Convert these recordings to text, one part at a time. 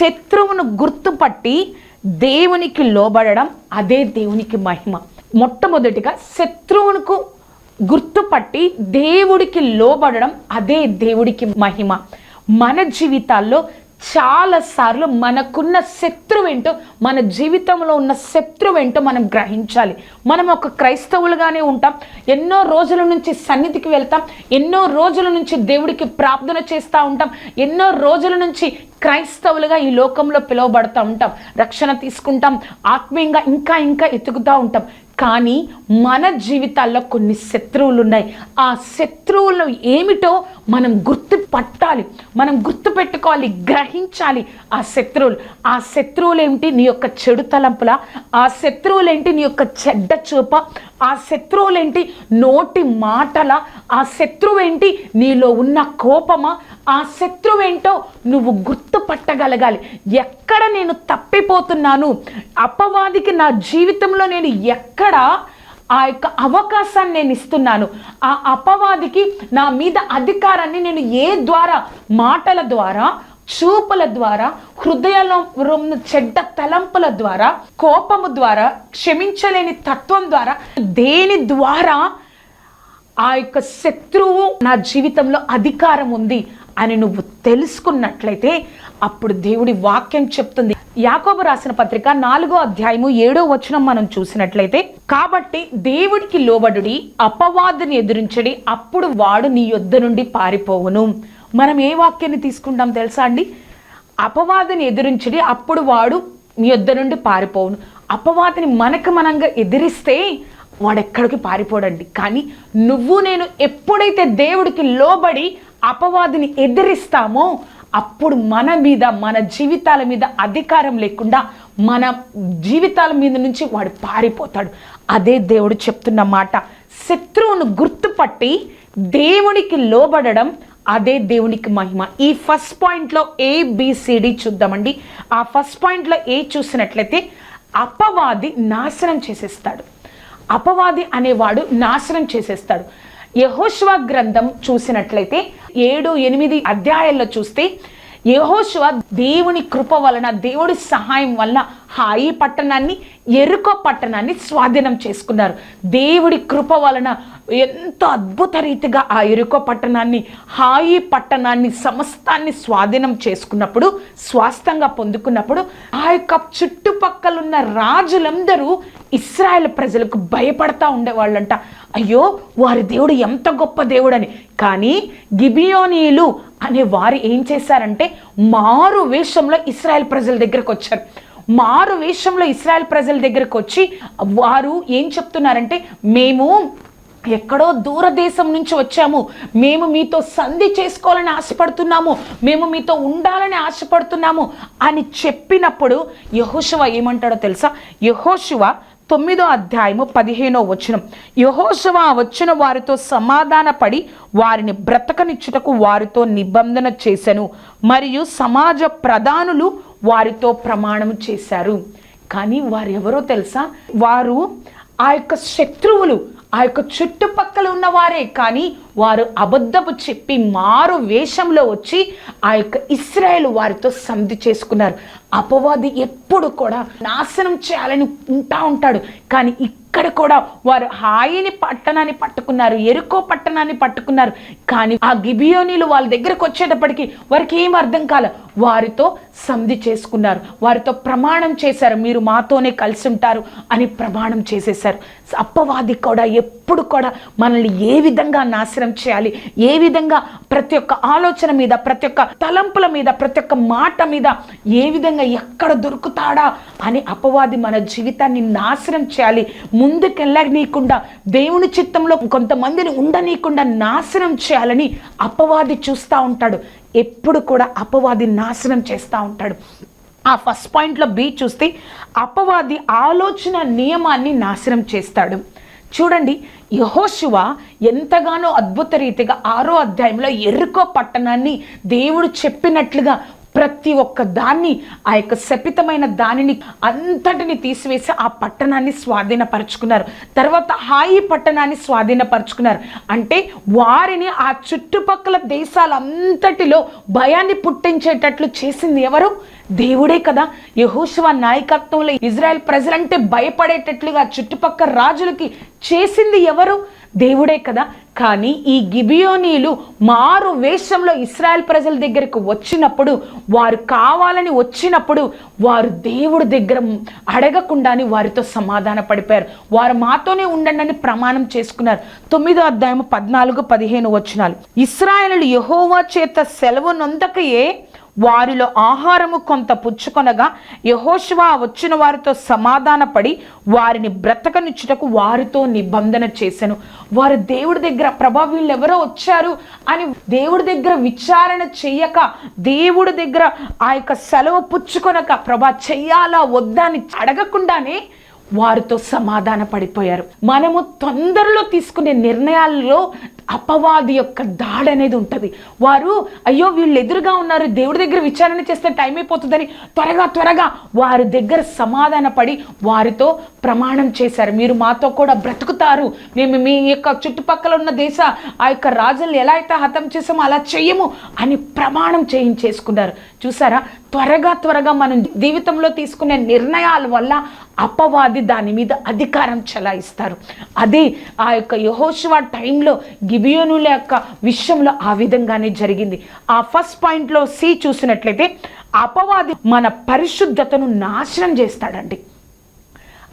శత్రువును గుర్తుపట్టి దేవునికి లోబడడం అదే దేవునికి మహిమ. మొట్టమొదటిగా శత్రువునకు గుర్తుపట్టి దేవుడికి లోబడడం అదే దేవుడికి మహిమ. మన జీవితాల్లో చాలాసార్లు మనకున్న శత్రువేంటో మన జీవితంలో ఉన్న శత్రువేంటో మనం గ్రహించాలి. మనం ఒక క్రైస్తవులుగానే ఉంటాం. ఎన్నో రోజుల నుంచి సన్నిధికి వెళ్తాం. ఎన్నో రోజుల నుంచి దేవుడికి ప్రార్థన చేస్తూ ఉంటాం. ఎన్నో రోజుల నుంచి క్రైస్తవులుగా ఈ లోకంలో పిలువబడుతూ ఉంటాం. రక్షణ తీసుకుంటాం. ఆత్మీయంగా ఇంకా ఇంకా ఎతుకుతూ ఉంటాం. కానీ మన జీవితాల్లో కొన్ని శత్రువులు ఉన్నాయి ఆ శత్రువులు ఏమిటో మనం గుర్తు పట్టాలి మనం గుర్తు పెట్టుకోవాలి గ్రహించాలి ఆ శత్రువులు. ఆ శత్రువులు ఏమిటి నీ యొక్క చెడు తలంపుల? ఆ శత్రువులు ఏంటి నీ యొక్క చెడ్డ చూప? ఆ శత్రువులేంటి నోటి మాటల? ఆ శత్రువు ఏంటి నీలో ఉన్న కోపమా? ఆ శత్రువేంటో నువ్వు గుర్తుపట్టగలగాలి. ఎక్కడ నేను తప్పిపోతున్నాను? అపవాదికి నా జీవితంలో నేను ఎక్కడ ఆ యొక్క అవకాశాన్ని నేను ఇస్తున్నాను? ఆ అపవాదికి నా మీద అధికారాన్ని నేను ఏ ద్వారా మాటల ద్వారా చూపుల ద్వారా హృదయంలో చెడ్డ తలంపుల ద్వారా కోపము ద్వారా క్షమించలేని తత్వం ద్వారా దేని ద్వారా ఆ యొక్క శత్రువు నా జీవితంలో అధికారం ఉంది? అని నువ్వు తెలుసుకున్నట్లయితే అప్పుడు దేవుడి వాక్యం చెప్తుంది. యాకోబు రాసిన పత్రిక నాలుగో అధ్యాయము ఏడో వచనం మనం చూసినట్లయితే కాబట్టి దేవుడికి లోబడుడి అపవాదుని ఎదురించడి అప్పుడు వాడు నీ యొద్ద నుండి పారిపోవును. మనం ఏ వాక్యాన్ని తీసుకుంటాం తెలుసా అండి? అపవాదిని ఎదురించడి అప్పుడు వాడు మీ యొద్ద నుండి పారిపోవును. అపవాదిని మనకు మనంగా ఎదిరిస్తే వాడెక్కడికి పారిపోడండి. కానీ నువ్వు నేను ఎప్పుడైతే దేవుడికి లోబడి అపవాదిని ఎదిరిస్తామో అప్పుడు మన మీద మన జీవితాల మీద అధికారం లేకుండా మన జీవితాల మీద నుంచి వాడు పారిపోతాడు. అదే దేవుడు చెప్తున్న మాట. శత్రువును గుర్తుపట్టి దేవునికి లోబడడం అదే దేవునికి మహిమ. ఈ ఫస్ట్ పాయింట్లో ఏబిసిడి చూద్దామండి. ఆ ఫస్ట్ పాయింట్లో ఏ చూసినట్లయితే అపవాది నాశనం చేసేస్తాడు. అపవాది అనేవాడు నాశనం చేసేస్తాడు. యహోష్వా గ్రంథం చూసినట్లయితే ఏడు ఎనిమిది అధ్యాయాల్లో చూస్తే యహోశివ దేవుని కృప వలన దేవుడి సహాయం వలన హాయి పట్టణాన్ని ఎరుకో పట్టణాన్ని స్వాధీనం చేసుకున్నారు. దేవుడి కృప వలన ఎంతో అద్భుత రీతిగా ఆ ఎరుకో పట్టణాన్ని హాయి పట్టణాన్ని సమస్తాన్ని స్వాధీనం చేసుకున్నప్పుడు స్వాస్థంగా పొందుకున్నప్పుడు ఆ యొక్క చుట్టుపక్కలున్న రాజులందరూ ఇస్రాయల్ ప్రజలకు భయపడతా ఉండేవాళ్ళంట. అయ్యో వారి దేవుడు ఎంత గొప్ప దేవుడని. కానీ గిబియోనీలు అనే వారు ఏం చేశారంటే మారు వేషంలో ఇస్రాయల్ ప్రజల దగ్గరకు వచ్చారు మారు వేషంలో ఇస్రాయల్ ప్రజల దగ్గరకు వచ్చి వారు ఏం చెప్తున్నారంటే మేము ఎక్కడో దూరదేశం నుంచి వచ్చాము. మేము మీతో సంధి చేసుకోవాలని ఆశపడుతున్నాము. మేము మీతో ఉండాలని ఆశపడుతున్నాము. అని చెప్పినప్పుడు యహోశివ ఏమంటాడో తెలుసా? యహోశివ తొమ్మిదో అధ్యాయము పదిహేనో వచనం. యహోశవ వచ్చిన వారితో సమాధానపడి వారిని బ్రతకనిచ్చుటకు వారితో నిబంధన చేశాను మరియు సమాజ ప్రధానులు వారితో ప్రమాణం చేశారు. కానీ వారు ఎవరో తెలుసా? వారు ఆ యొక్క శత్రువులు ఆ యొక్క చుట్టుపక్కల ఉన్నవారే. కానీ వారు అబద్ధపు చెప్పి మారు వేషంలో వచ్చి ఆ యొక్క ఇస్రాయేల్ వారితో సంధి చేసుకున్నారు. అపవాది ఎప్పుడు కూడా నాశనం చేయాలని ఉంటా ఉంటాడు. కానీ ఇక్కడ కూడా వారు హాయిని పట్టణాన్ని పట్టుకున్నారు ఎరుకో పట్టణాన్ని పట్టుకున్నారు. కానీ ఆ గిబియోనీలు వాళ్ళ దగ్గరకు వచ్చేటప్పటికి వారికి ఏం అర్థం కాల? వారితో సంధి చేసుకున్నారు. వారితో ప్రమాణం చేశారు. మీరు మాతోనే కలిసి ఉంటారు అని ప్రమాణం చేసేశారు. అప్పవాది కూడా ఎప్పుడు కూడా మనల్ని ఏ విధంగా నాశనం చేయాలి. ఏ విధంగా ప్రతి ఒక్క ఆలోచన మీద ప్రతి ఒక్క తలంపుల మీద ప్రతి ఒక్క మాట మీద ఏ విధంగా ఎక్కడ దొరుకుతాడా అని అపవాది మన జీవితాన్ని నాశనం చేయాలి. ముందుకెళ్ళనీయకుండా దేవుని చిత్తంలో కొంతమందిని ఉండనీయకుండా నాశనం చేయాలని అపవాది చూస్తూ ఉంటాడు. ఎప్పుడు కూడా అపవాది నాశనం చేస్తూ ఉంటాడు. ఆ ఫస్ట్ పాయింట్లో బి చూస్తే అపవాది ఆలోచన నియమాన్ని నాశనం చేస్తాడు. చూడండి యహోశివ ఎంతగానో అద్భుత రీతిగా ఆరో అధ్యాయంలో ఎరుకో పట్టణాన్ని దేవుడు చెప్పినట్లుగా ప్రతి ఒక్క దాన్ని ఆ యొక్క శపితమైన దానిని అంతటిని తీసివేసి ఆ పట్టణాన్ని స్వాధీనపరుచుకున్నారు. తర్వాత హాయి పట్టణాన్ని స్వాధీనపరుచుకున్నారు. అంటే వారిని ఆ చుట్టుపక్కల దేశాలంతటిలో భయాన్ని పుట్టించేటట్లు చేసింది ఎవరు? దేవుడే కదా. యహోశివ నాయకత్వంలో ఇజ్రాయెల్ ప్రజలంటే భయపడేటట్లుగా చుట్టుపక్కల రాజులకి చేసింది ఎవరు? దేవుడే కదా. కానీ ఈ గిబియోనీలు మారు వేషంలో ఇస్రాయెల్ ప్రజల దగ్గరకు వచ్చినప్పుడు వారు కావాలని వచ్చినప్పుడు వారు దేవుడి దగ్గర అడగకుండానే వారితో సమాధాన పడిపోయారు. వారు మాతోనే ఉండండి అని ప్రమాణం చేసుకున్నారు. తొమ్మిదో అధ్యాయం పద్నాలుగు పదిహేను వచనాలు. ఇస్రాయలు యహోవా చేత సెలవు నొందకయే వారిలో ఆహారము కొంత పుచ్చుకొనగా యహోశివా వచ్చిన వారితో సమాధానపడి వారిని బ్రతకనిచ్చుటకు వారితో నిబంధన చేశాను వారు దేవుడి దగ్గర ప్రభా వీళ్ళు ఎవరో వచ్చారు అని దేవుడి దగ్గర విచారణ చెయ్యక దేవుడి దగ్గర ఆ యొక్క సెలవు పుచ్చుకొనక ప్రభా చెయ్యాలా వద్దా అని అడగకుండానే వారితో సమాధాన పడిపోయారు. మనము తొందరలో తీసుకునే నిర్ణయాల్లో అపవాది యొక్క దాడి అనేది ఉంటుంది. వారు అయ్యో వీళ్ళు ఎదురుగా ఉన్నారు దేవుడి దగ్గర విచారణ చేస్తే టైం అయిపోతుందని త్వరగా త్వరగా వారి దగ్గర సమాధాన పడి వారితో ప్రమాణం చేశారు. మీరు మాతో కూడా బ్రతుకుతారు. మేము మీ యొక్క చుట్టుపక్కల ఉన్న దేశ ఆ యొక్క రాజులు ఎలా అయితే హతం చేసామో అలా చేయము అని ప్రమాణం చేయించేసుకున్నారు. చూసారా? త్వరగా త్వరగా మనం జీవితంలో తీసుకునే నిర్ణయాల వల్ల అపవాది దాని మీద అధికారం చెలాయిస్తారు. అదే ఆ యొక్క యహోశివ టైంలో గిబియోనుల యొక్క విషయంలో ఆ విధంగానే జరిగింది. ఆ ఫస్ట్ పాయింట్లో సి చూసినట్లయితే అపవాది మన పరిశుద్ధతను నాశనం చేస్తాడండి.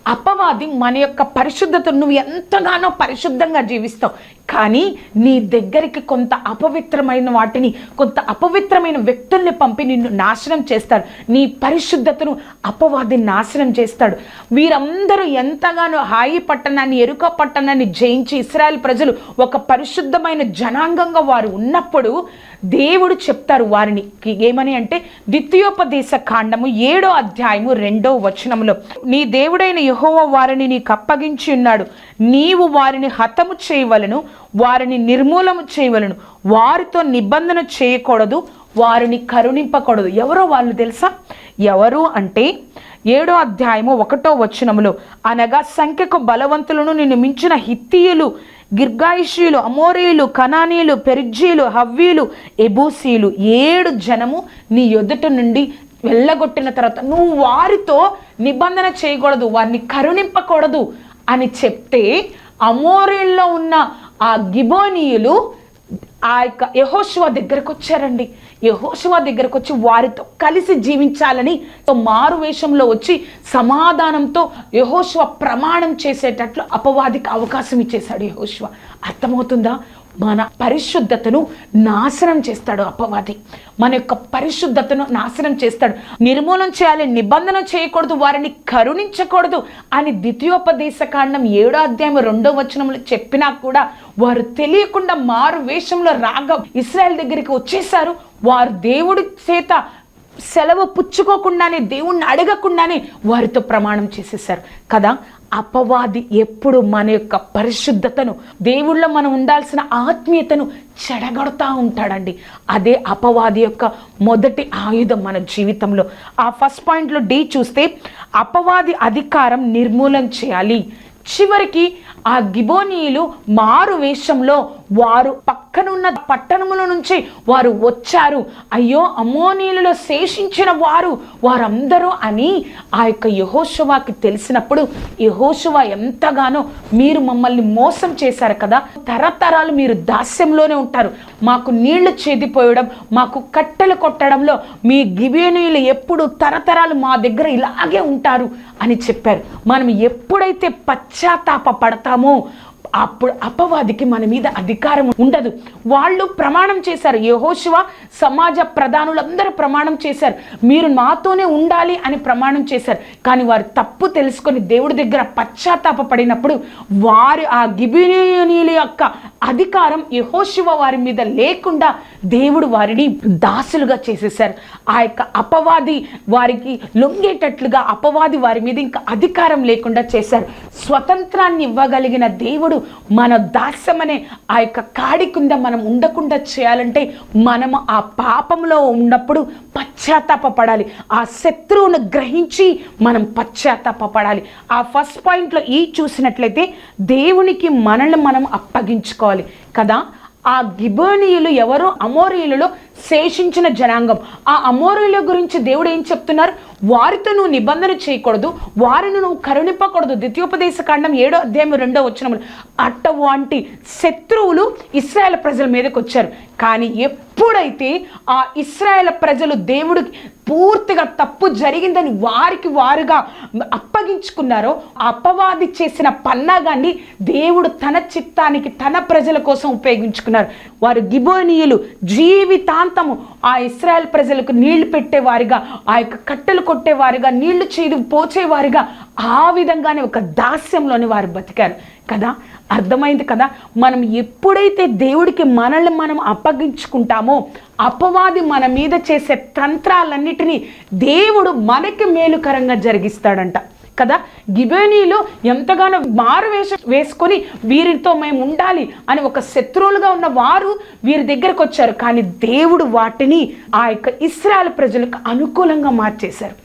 అపవాది మన యొక్క పరిశుద్ధతను నువ్వు ఎంతగానో పరిశుద్ధంగా జీవిస్తావు. కానీ నీ దగ్గరికి కొంత అపవిత్రమైన వాటిని కొంత అపవిత్రమైన వ్యక్తుల్ని పంపి నిన్ను నాశనం చేస్తాడు. నీ పరిశుద్ధతను అపవాది నాశనం చేస్తాడు. వీరందరూ ఎంతగానో హాయి పట్టణాన్ని ఎరుక పట్టణాన్ని జయించి ఇస్రాయల్ ప్రజలు ఒక పరిశుద్ధమైన జనాంగంగా వారు ఉన్నప్పుడు దేవుడు చెప్తారు వారిని. ఏమని అంటే ద్వితీయోపదేశ కాండము ఏడో అధ్యాయము రెండో వచనములో నీ దేవుడైన యహోవ వారిని నీకు అప్పగించి ఉన్నాడు. నీవు వారిని హతము చేయవలను. వారిని నిర్మూలము చేయవలను. వారితో నిబంధన చేయకూడదు వారిని కరుణింపకూడదు. ఎవరో వాళ్ళు తెలుసా? ఎవరు అంటే ఏడో అధ్యాయము ఒకటో వచనములో అనగా సంఖ్యకు బలవంతులను నిన్ను మించిన హిత్తీయులు గిర్గాయిషీలు అమోరీయులు కనానీలు పెరిజీలు హవ్వీలు ఎబూసీలు ఏడు జనము నీ ఎదుట నుండి వెళ్ళగొట్టిన తర్వాత నువ్వు వారితో నిబంధన చేయకూడదు వారిని కరుణింపకూడదు అని చెప్తే అమోరీల్లో ఉన్న ఆ గిబోనీయులు ఆ యొక్క యహోశివ దగ్గరకు వచ్చారండి యహోశివ దగ్గరకు వచ్చి వారితో కలిసి జీవించాలని మారు వేషంలో వచ్చి సమాధానంతో యహోశివ ప్రమాణం చేసేటట్లు అపవాదికి అవకాశం ఇచ్చేశాడు యహోశివ అర్థమవుతుందా? మన పరిశుద్ధతను నాశనం చేస్తాడు అపవాది. మన యొక్క పరిశుద్ధతను నాశనం చేస్తాడు. నిర్మూలన చేయాలి నిబంధన చేయకూడదు వారిని కరుణించకూడదు అని ద్వితీయోపదేశ కాండం ఏడో అధ్యాయం రెండో వచనంలో చెప్పినా కూడా వారు తెలియకుండా మారు వేషంలో రాగా ఇస్రాయల్ దగ్గరికి వచ్చేసారు వారు దేవుడి చేత సెలవు పుచ్చుకోకుండానే దేవుణ్ణి అడగకుండానే వారితో ప్రమాణం చేసేసారు కదా? అపవాది ఎప్పుడు మన యొక్క పరిశుద్ధతను దేవుళ్ళ మనం ఉండాల్సిన ఆత్మీయతను చెడగొడతా ఉంటాడండి. అదే అపవాది యొక్క మొదటి ఆయుధం మన జీవితంలో. ఆ ఫస్ట్ పాయింట్లో డి చూస్తే అపవాది అధికారం నిర్మూలన చేయాలి. చివరికి ఆ గిబోనీయులు మారు వేషంలో వారు పక్కనున్న పట్టణముల నుంచి వారు వచ్చారు. అయ్యో అమోనీయులలో శేషించిన వారు వారందరూ అని ఆ యొక్క యహోశువాకి తెలిసినప్పుడు యహోశువా ఎంతగానో మీరు మమ్మల్ని మోసం చేశారు కదా తరతరాలు మీరు దాస్యంలోనే ఉంటారు. మాకు నీళ్ళు చేదిపోయడం మాకు కట్టెలు కొట్టడంలో మీ గిబేనీయులు ఎప్పుడు తరతరాలు మా దగ్గర ఇలాగే ఉంటారు అని చెప్పారు. మనం ఎప్పుడైతే పశ్చాత్తాప పడతామో అప్పుడు అపవాదికి మన మీద అధికారం ఉండదు. వాళ్ళు ప్రమాణం చేశారు. యహోశివ సమాజ ప్రధానులందరూ ప్రమాణం చేశారు. మీరు మాతోనే ఉండాలి అని ప్రమాణం చేశారు. కానీ వారు తప్పు తెలుసుకొని దేవుడి దగ్గర పశ్చాత్తాప పడినప్పుడు ఆ గిబినీయుల యొక్క అధికారం యహోశివ వారి మీద లేకుండా దేవుడు వారిని దాసులుగా చేసేసారు ఆ యొక్క అపవాది వారికి లొంగేటట్లుగా అపవాది వారి మీద ఇంకా అధికారం లేకుండా చేశారు. స్వతంత్రాన్ని ఇవ్వగలిగిన దేవుడు మన దాస్యమనే ఆ యొక్క కాడి కింద మనం ఉండకుండా చేయాలంటే మనం ఆ పాపంలో ఉన్నప్పుడు పశ్చాత్తాపడాలి ఆ శత్రువును గ్రహించి మనం పశ్చాత్తాపడాలి ఆ ఫస్ట్ పాయింట్లో ఈ చూసినట్లయితే దేవునికి మనల్ని మనం అప్పగించుకోవాలి కదా. ఆ గిబోనీయులు ఎవరో అమోరీయులలో శేషించిన జనాంగం. ఆ అమోరుల గురించి దేవుడు ఏం చెప్తున్నారు? వారితో నువ్వు నిబంధన చేయకూడదు వారిని నువ్వు కరుణింపకూడదు. ద్వితీయోపదేశ కాండం ఏడో అధ్యాయం రెండో వచ్చిన అట్టవంటి శత్రువులు ఇస్రాయేల్ ప్రజల మీదకి వచ్చారు. కానీ ఎప్పుడైతే ఆ ఇస్రాయేల్ ప్రజలు దేవుడికి పూర్తిగా తప్పు జరిగిందని వారికి వారుగా అప్పగించుకున్నారో ఆ అపవాది చేసిన పన్నాగాన్ని దేవుడు తన చిత్తానికి తన ప్రజల కోసం ఉపయోగించుకున్నారు. వారు గిబోనీయులు ప్రాంతము ఆ ఇస్రాయల్ ప్రజలకు నీళ్ళు పెట్టేవారిగా ఆ యొక్క కట్టెలు కొట్టేవారిగా నీళ్ళు చేదు పోచేవారిగా ఆ విధంగానే ఒక దాస్యంలోని వారు బతికారు. కదా? అర్థమైంది కదా? మనం ఎప్పుడైతే దేవుడికి మనల్ని మనం అప్పగించుకుంటామో అపవాది మన మీద చేసే తంత్రాలన్నిటినీ దేవుడు మనకి మేలుకరంగా జరిగిస్తాడంట. కదా? గిబేనీలో ఎంతగానో మారు వేష వేసుకొని వీరితో మేము ఉండాలి అని ఒక శత్రువులుగా ఉన్న వారు వీరి దగ్గరకు వచ్చారు. కానీ దేవుడు వాటిని ఆ యొక్క ఇస్రాయల్ ప్రజలకు అనుకూలంగా మార్చేశారు.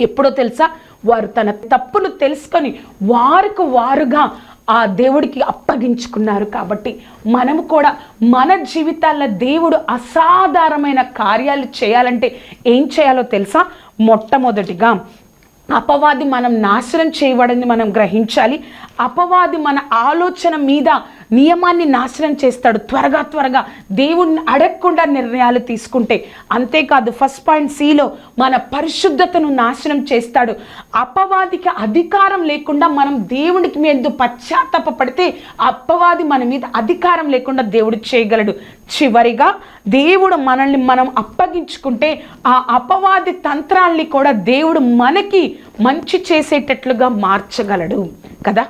ఎప్పుడో తెలుసా? వారు తన తప్పును తెలుసుకొని వారికి వారుగా ఆ దేవుడికి అప్పగించుకున్నారు కాబట్టి మనము కూడా మన జీవితాల్లో దేవుడు అసాధారణమైన కార్యాలు చేయాలంటే ఏం చేయాలో తెలుసా? మొట్టమొదటిగా అపవాది మనం నాశనం చేయబడని మనం గ్రహించాలి. అపవాది మన ఆలోచన మీద నియమాన్ని నాశనం చేస్తాడు. త్వరగా త్వరగా దేవుడిని అడగకుండా నిర్ణయాలు తీసుకుంటే. అంతేకాదు ఫస్ట్ పాయింట్ సిలో మన పరిశుద్ధతను నాశనం చేస్తాడు. అపవాదికి అధికారం లేకుండా మనం దేవునికి మీద పశ్చాత్తాప పడితే అపవాది మన మీద అధికారం లేకుండా దేవుడు చేయగలడు. చివరిగా దేవుడు మనల్ని మనం అప్పగించుకుంటే ఆ అపవాది తంత్రాల్ని కూడా దేవుడు మనకి మంచి చేసేటట్లుగా మార్చగలడు. కదా?